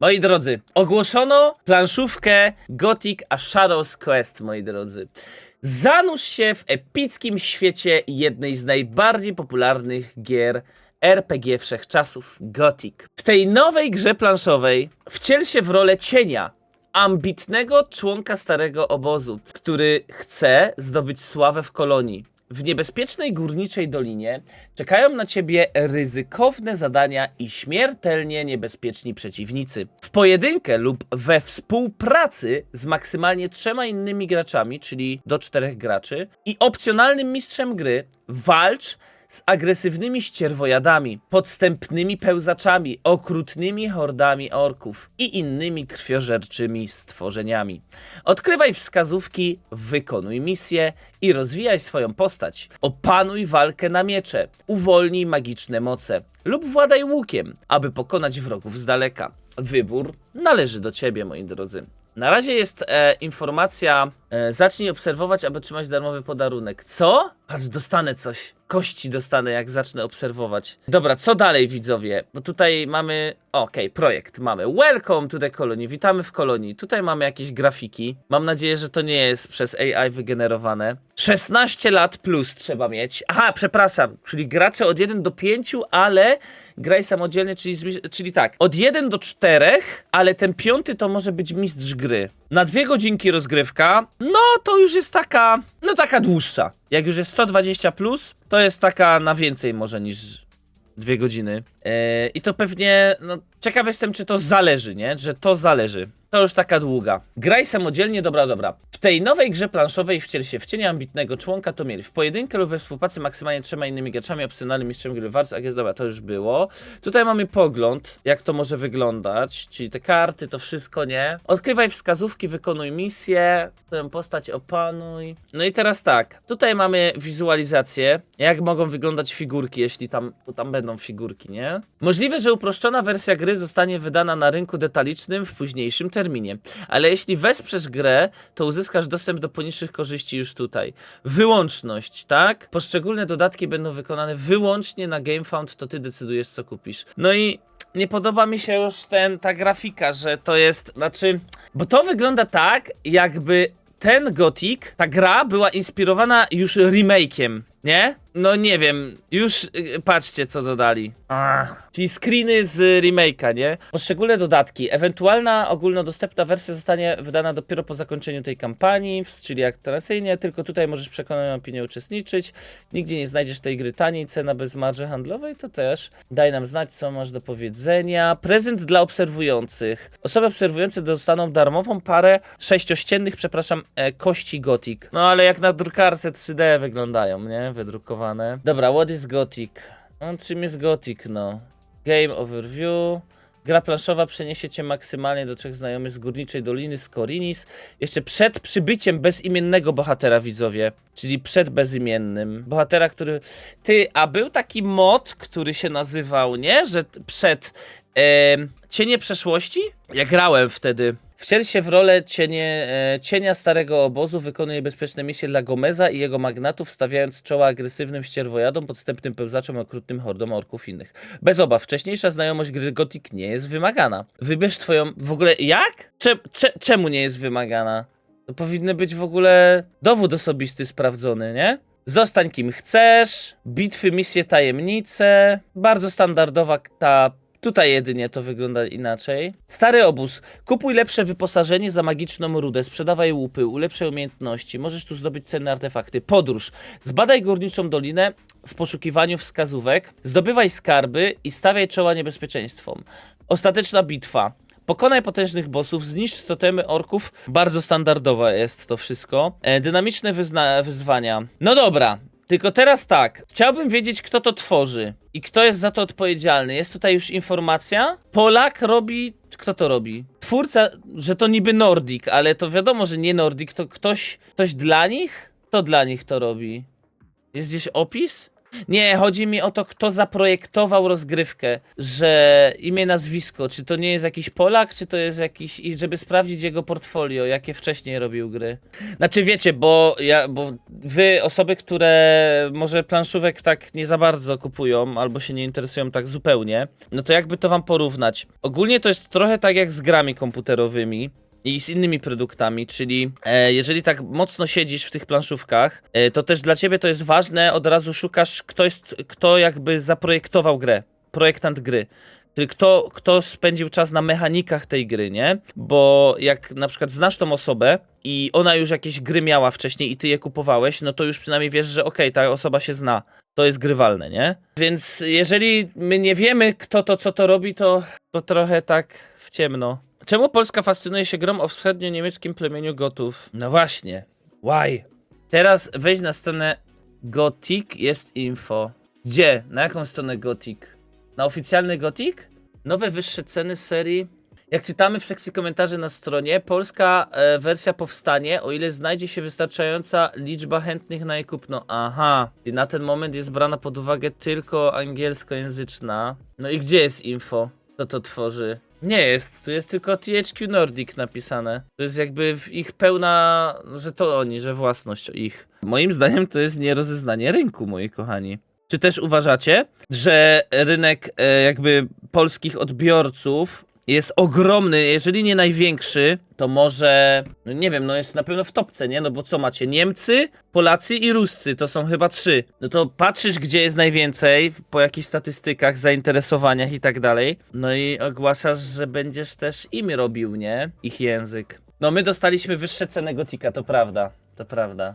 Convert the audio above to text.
Moi drodzy, ogłoszono planszówkę Gothic a Shadows Quest, moi drodzy. Zanurz się w epickim świecie jednej z najbardziej popularnych gier RPG wszechczasów, Gothic. W tej nowej grze planszowej wciel się w rolę cienia, ambitnego członka starego obozu, który chce zdobyć sławę w kolonii. W niebezpiecznej górniczej dolinie czekają na ciebie ryzykowne zadania i śmiertelnie niebezpieczni przeciwnicy. W pojedynkę lub we współpracy z maksymalnie trzema innymi graczami, czyli do czterech graczy, i opcjonalnym mistrzem gry, walcz z agresywnymi ścierwojadami, podstępnymi pełzaczami, okrutnymi hordami orków i innymi krwiożerczymi stworzeniami. Odkrywaj wskazówki, wykonuj misje i rozwijaj swoją postać. Opanuj walkę na miecze, uwolnij magiczne moce lub władaj łukiem, aby pokonać wrogów z daleka. Wybór należy do ciebie, moi drodzy. Na razie jest e, informacja, e, zacznij obserwować, aby otrzymać darmowy podarunek. Co? Patrz, dostanę coś. Kości dostanę, jak zacznę obserwować. Dobra, co dalej, widzowie? Bo tutaj mamy... Okej, projekt mamy. Welcome to the colony. Witamy w kolonii. Tutaj mamy jakieś grafiki. Mam nadzieję, że to nie jest przez AI wygenerowane. 16 lat plus trzeba mieć. Aha, przepraszam. Czyli gracze od 1 do 5, ale graj samodzielnie, czyli, czyli tak. Od 1 do 4, ale ten piąty to może być mistrz gry. Na dwie godzinki rozgrywka, no to już jest taka, no taka dłuższa. Jak już jest 120 plus, to jest taka na więcej może niż dwie godziny. Eee, I to pewnie, no ciekaw jestem, czy to zależy, nie? Że to zależy. To już taka długa. Graj samodzielnie, dobra, dobra. W tej nowej grze planszowej wciel się w cienie ambitnego członka to mieli w pojedynkę lub we współpracy maksymalnie trzema innymi graczami, opcjonalnym mistrzem gry Wars, jest dobra, to już było. Tutaj mamy pogląd, jak to może wyglądać, czyli te karty, to wszystko, nie? Odkrywaj wskazówki, wykonuj misję, tę postać opanuj. No i teraz tak, tutaj mamy wizualizację, jak mogą wyglądać figurki, jeśli tam, tam będą figurki, nie? Możliwe, że uproszczona wersja gry zostanie wydana na rynku detalicznym w późniejszym terminie, ale jeśli wesprzesz grę, to uzyskasz dostęp do poniższych korzyści już tutaj. Wyłączność, tak? Poszczególne dodatki będą wykonane wyłącznie na GameFound, to ty decydujesz co kupisz. No i nie podoba mi się już ten, ta grafika, że to jest, znaczy, bo to wygląda tak, jakby ten Gothic, ta gra była inspirowana już remake'iem, nie? No nie wiem, już y, patrzcie co dodali. Ach. Czyli screeny z remake'a, nie? Poszczególne dodatki. Ewentualna ogólnodostępna wersja zostanie wydana dopiero po zakończeniu tej kampanii, czyli aktuacyjnie, tylko tutaj możesz przekonać opinię uczestniczyć. Nigdzie nie znajdziesz tej gry taniej, cena bez marży handlowej to też. Daj nam znać, co masz do powiedzenia. Prezent dla obserwujących. Osoby obserwujące dostaną darmową parę sześciościennych, przepraszam, e, kości Gothic. No ale jak na drukarce 3D wyglądają, nie? Wydrukowane. Dobra, what is Gothic? No, czym jest Gothic, no? Game overview. Gra planszowa przeniesie cię maksymalnie do trzech znajomych z górniczej doliny z Korinis. Jeszcze przed przybyciem bezimiennego bohatera, widzowie. Czyli przed bezimiennym. Bohatera, który. Ty, a był taki mod, który się nazywał, nie? Że przed. em, cienie przeszłości? Ja grałem wtedy. Wciel się w rolę cienie, e, cienia starego obozu, wykonuje bezpieczne misje dla Gomeza i jego magnatów, stawiając czoła agresywnym ścierwojadom, podstępnym pełzaczom, okrutnym hordom orków innych. Bez obaw, wcześniejsza znajomość gry Gothic nie jest wymagana. Wybierz twoją... W ogóle jak? Cze, cze, czemu nie jest wymagana? To powinny być w ogóle dowód osobisty sprawdzony, nie? Zostań kim chcesz, bitwy, misje, tajemnice. Bardzo standardowa ta Tutaj jedynie to wygląda inaczej. Stary obóz. Kupuj lepsze wyposażenie za magiczną rudę, sprzedawaj łupy, ulepszaj umiejętności, możesz tu zdobyć cenne artefakty. Podróż. Zbadaj górniczą dolinę w poszukiwaniu wskazówek, zdobywaj skarby i stawiaj czoła niebezpieczeństwom. Ostateczna bitwa. Pokonaj potężnych bossów, zniszcz totemy orków. Bardzo standardowe jest to wszystko. E, dynamiczne wyzwania. No dobra, tylko teraz tak. Chciałbym wiedzieć, kto to tworzy i kto jest za to odpowiedzialny. Jest tutaj już informacja. Polak robi. Kto to robi? Twórca, że to niby Nordic, ale to wiadomo, że nie Nordic, to ktoś, ktoś dla nich? Kto dla nich to robi? Jest gdzieś opis? Nie, chodzi mi o to, kto zaprojektował rozgrywkę, że imię, nazwisko, czy to nie jest jakiś Polak, czy to jest jakiś, i żeby sprawdzić jego portfolio, jakie wcześniej robił gry. Znaczy wiecie, bo ja, bo wy, osoby, które może planszówek tak nie za bardzo kupują, albo się nie interesują tak zupełnie, no to jakby to wam porównać. Ogólnie to jest trochę tak jak z grami komputerowymi, i z innymi produktami, czyli e, jeżeli tak mocno siedzisz w tych planszówkach, e, to też dla ciebie to jest ważne, od razu szukasz, kto jest, kto jakby zaprojektował grę, projektant gry. Czyli kto, kto spędził czas na mechanikach tej gry, nie? Bo jak na przykład znasz tą osobę i ona już jakieś gry miała wcześniej i ty je kupowałeś, no to już przynajmniej wiesz, że okej, ta osoba się zna. To jest grywalne, nie? Więc jeżeli my nie wiemy, kto to, co to robi, to, to trochę tak w ciemno. Czemu Polska fascynuje się grą o wschodnio-niemieckim plemieniu Gotów? No właśnie. Why? Teraz wejdź na stronę Gothic, jest info. Gdzie? Na jaką stronę Gothic? Na oficjalny Gothic? Nowe wyższe ceny serii. Jak czytamy w sekcji komentarzy na stronie, polska e, wersja powstanie, o ile znajdzie się wystarczająca liczba chętnych na jej kupno. Aha, i na ten moment jest brana pod uwagę tylko angielskojęzyczna. No i gdzie jest info? Kto to tworzy? Nie jest, tu jest tylko THQ Nordic napisane. To jest jakby w ich pełna, że to oni, że własność ich. Moim zdaniem to jest nierozeznanie rynku, moi kochani. Czy też uważacie, że rynek e, jakby polskich odbiorców jest ogromny, jeżeli nie największy, to może, no nie wiem, no jest na pewno w topce, nie? No bo co macie? Niemcy, Polacy i Ruscy, to są chyba trzy. No to patrzysz, gdzie jest najwięcej, po jakichś statystykach, zainteresowaniach i tak dalej. No i ogłaszasz, że będziesz też im robił, nie? Ich język. No my dostaliśmy wyższe ceny Gotika, to prawda, to prawda.